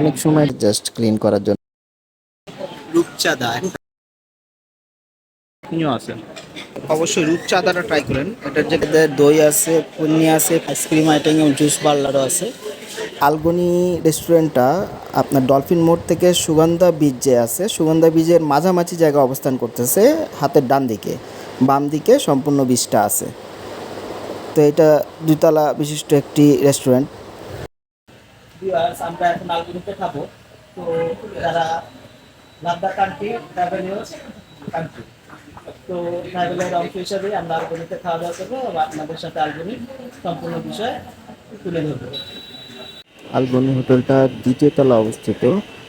অনেক সময় just clean করার জন্য। রূপচাঁদা একটা আছে অবশ্যই রূপচাঁদাটা ট্রাই করেন। এটার যে দই আছে পন্নি আছে আইসক্রিম আইটেম এবং জুস পার্লারও আছে। আলগনি রেস্টুরেন্টটা আপনার ডলফিন মোড় থেকে সুগন্ধা বীজ যে আছে। সুগন্ধা বীজের মাঝামাঝি জায়গায় অবস্থান করতেছে হাতের ডান দিকে। বাম দিকে সম্পূর্ণ বীজটা আছে। তো এটা দুতলা বিশিষ্ট একটি রেস্টুরেন্ট আমরা এখন আলগুনিতে খাব। তো যারা লাদ্দাখ কান্ট্রি ট্রাভেলিয়ার্স কান্ট্রি তো ট্রাভেলের অংশ হিসাবে আমরা আলগুনিতে খাওয়া দাওয়া করব আপনাদের সাথে আলগুনি সম্পূর্ণ বিষয় তুলে ধরবো। আলবনি হোটেলটা দ্বিতীয় তলা অবস্থিত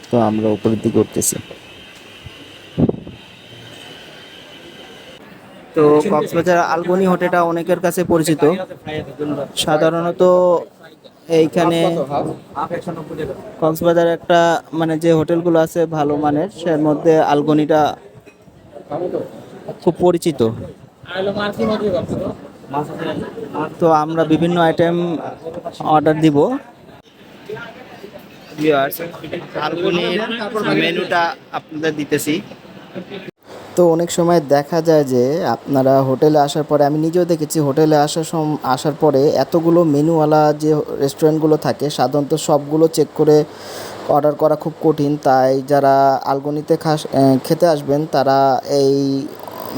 তো আমরা উপরের দিকে উঠতেছি। তো কক্সবাজার আলবনি হোটেলটা অনেকের কাছে পরিচিত। সাধারণত এইখানে কক্সবাজার একটা মানে যে হোটেলগুলো আছে ভালো মানের, সের মধ্যে আলগনিটা খুব পরিচিত। তো আমরা বিভিন্ন আইটেম অর্ডার দিব। আলগুনির মেনুটা আপনাদের দিতেছি। তো অনেক সময় দেখা যায় যে আপনারা হোটেলে আসার পরে, আমি নিজেও দেখেছি হোটেলে আসার সম, আসার পরে এতগুলো মেনুওয়ালা যে রেস্টুরেন্টগুলো থাকে, সাধারণত সবগুলো চেক করে অর্ডার করা খুব কঠিন। তাই যারা আলগনিতে খাস খেতে আসবেন, তারা এই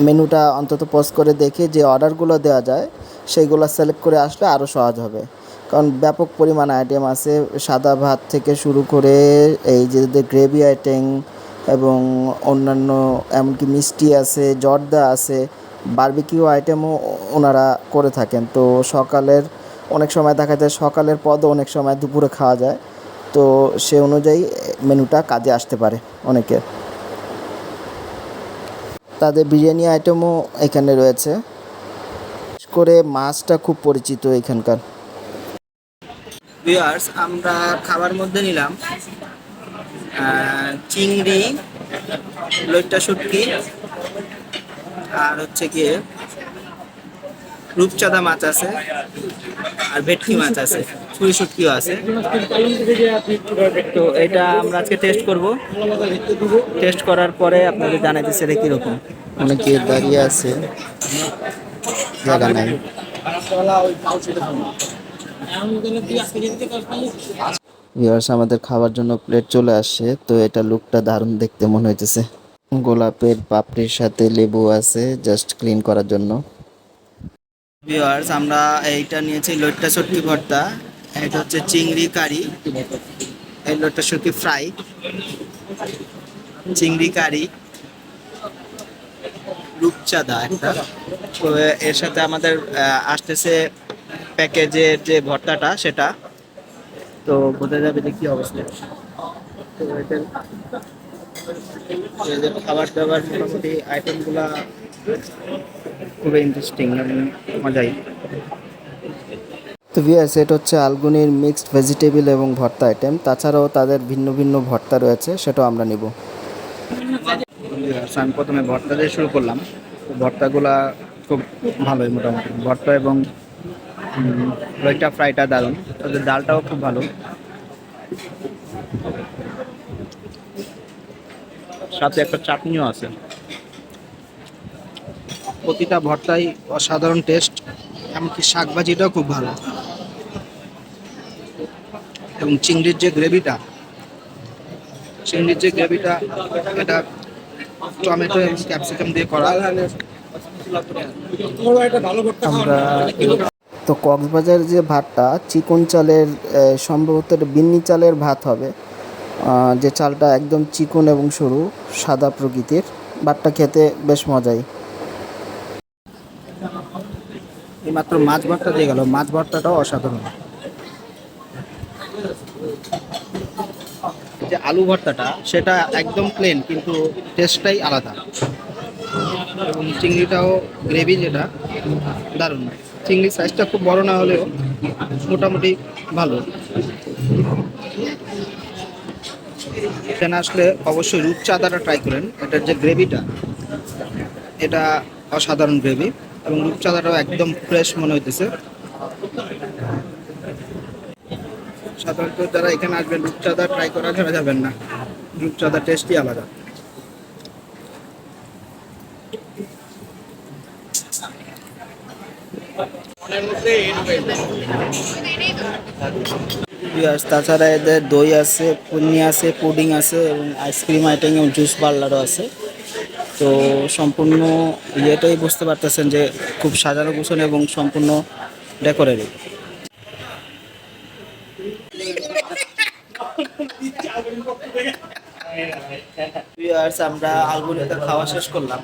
মেনুটা অন্তত পোস্ট করে দেখে যে অর্ডারগুলো দেওয়া যায়, সেইগুলো সিলেক্ট করে আসলে আরও সহজ হবে। কারণ ব্যাপক পরিমাণ আইটেম আছে। সাদা ভাত থেকে শুরু করে এই যে গ্রেভি আইটেম এবং অন্যান্য এমনকি মিষ্টি আছে, জর্দা আছে, বারবিকিউ আইটেমও ওনারা করে থাকেন। তো সকালের, অনেক সময় দেখা যায় সকালের পদও অনেক সময় দুপুরে খাওয়া যায়। তো সে অনুযায়ী মেনুটা কাজে আসতে পারে অনেকের। তাদের বিরিয়ানি আইটেমও এখানে রয়েছে। করে মাছটা খুব পরিচিত এখানকার। আমরা খাবার মধ্যে নিলাম। চিংড়ি, লইট্টা শুটকি, আর হচ্ছে গিয়ে রূপচাঁদা মাছ আছে, আর ভেটকি মাছ আছে, ছুরি শুটকিও আছে। তো এটা আমরা আজকে টেস্ট করব। টেস্ট করার পরে আপনাদের জানাই দিচ্ছে এটা কীরকম। অনেকে দাঁড়িয়ে আছে, জায়গা নাই। ভিউয়ার্স আমাদের খাবার জন্য প্লেট চলে আসছে, তো এটা লুকটা দারুণ দেখতে মনে হইতেছে। গোলাপের পাপড়ির সাথে লেবু আছে জাস্ট ক্লিন করার জন্য। ভিউয়ার্স আমরা এইটা নিয়েছি লইট্টা শুটকি ভর্তা, এটা হচ্ছে চিংড়ি কারি, এই লইট্টা শুটকি ফ্রাই। চিংড়ি কারি, রূপচাঁদা একটা। তো এর সাথে আমাদের আসতেছে প্যাকেজের যে ভর্তাটা, সেটা। তো বোঝা যাবে যে কি অবস্থা। তো এদের এদের খাবার দাবার মোটামুটি আইটেমগুলা খুবই ইন্টারেস্টিং মজাই। তো ভিউয়ার্স এটা হচ্ছে আলগুনির মিক্সড ভেজিটেবল এবং ভর্তা আইটেম তাছাড়াও তাদের ভিন্ন ভিন্ন ভর্তা রয়েছে সেটাও আমরা নিব। আমি প্রথমে ভর্তা দিয়ে শুরু করলাম। ভর্তাগুলা খুব ভালোই মোটামুটি। ভর্তা এবং লইটা ফ্রাইটা দারুণ। ওদের ডালটাও খুব ভালো। সাথে একটা চাটনিও আছে। প্রতিটা ভর্তাই অসাধারণ টেস্ট এমনকি শাক ভাজিটাও খুব ভালো। এবং চিংড়ির যে গ্রেভিটা চিংড়ির যে গ্রেভিটা এটা টমেটো এবং ক্যাপসিকাম দিয়ে করা। আমরা তো কক্সবাজার যে ভাতটা, চিকন চালের সম্ভবত বিন্নি চালের ভাত হবে। যে চালটা একদম চিকন এবং সরু, সাদা প্রকৃতির। ভাতটা খেতে বেশ মজাই। এইমাত্র মাছ ভর্তা দিয়ে গেল। মাছ ভর্তাটাও অসাধারণ। যে আলু ভর্তাটা, সেটা একদম প্লেন কিন্তু টেস্টটাই আলাদা। এবং চিংড়িটাও গ্রেভি যেটা, দারুণ। চিংড়ির সাইজটা খুব বড় না হলেও মোটামুটি ভালো। এখানে আসলে অবশ্যই রূপচাঁদাটা ট্রাই করেন। এটার যে গ্রেভিটা এটা অসাধারণ গ্রেভি এবং রূপচাঁদাটাও একদম ফ্রেশ মনে হইতেছে। সাধারণত যারা এখানে আসবেন রূপচাঁদা ট্রাই করা ছাড়া যাবেন না। রূপচাঁদা টেস্টই আলাদা। তাছাড়া এদের দই আছে, পুন্নি আছে, পুডিং আছে এবং আইসক্রিম আইটেম এবং জুস পার্লারও আছে। তো সম্পূর্ণ ইয়েটাই বুঝতে পারতেছেন যে খুব সাজানো গুছানো এবং সম্পূর্ণ ডেকোরেটেড আমরা আলগুলিতে খাওয়া শেষ করলাম।